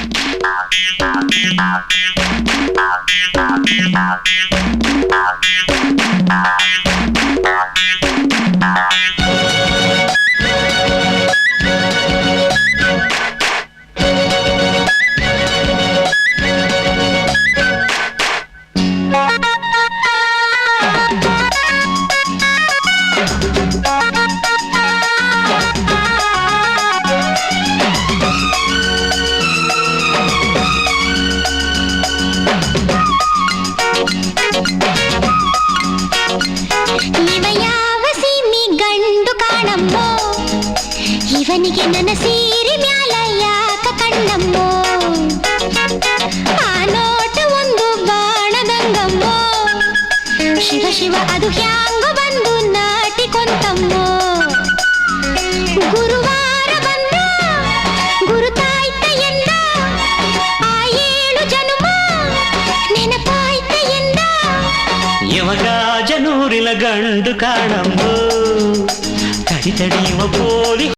Thank you. ಇವನಿಗೆ ನನ್ನ ಸೀರೆ ಮ್ಯಾಲ ಯಾಕ ಕಣ್ಣಮ್ಮೋ. ಆ ನೋಟ ಒಂದು ಬಾಣದಂಗಮ್ಮೋ ಶಿವ ಶಿವ, ಅದು ಹ್ಯಾಂಗ ಬಂದು ಗುರುವಾರ ಎಂದ, ಆ ಏಳು ಜನುಮ ಗಂಡು ಕಾಣಂಬೋ சிதடி போலி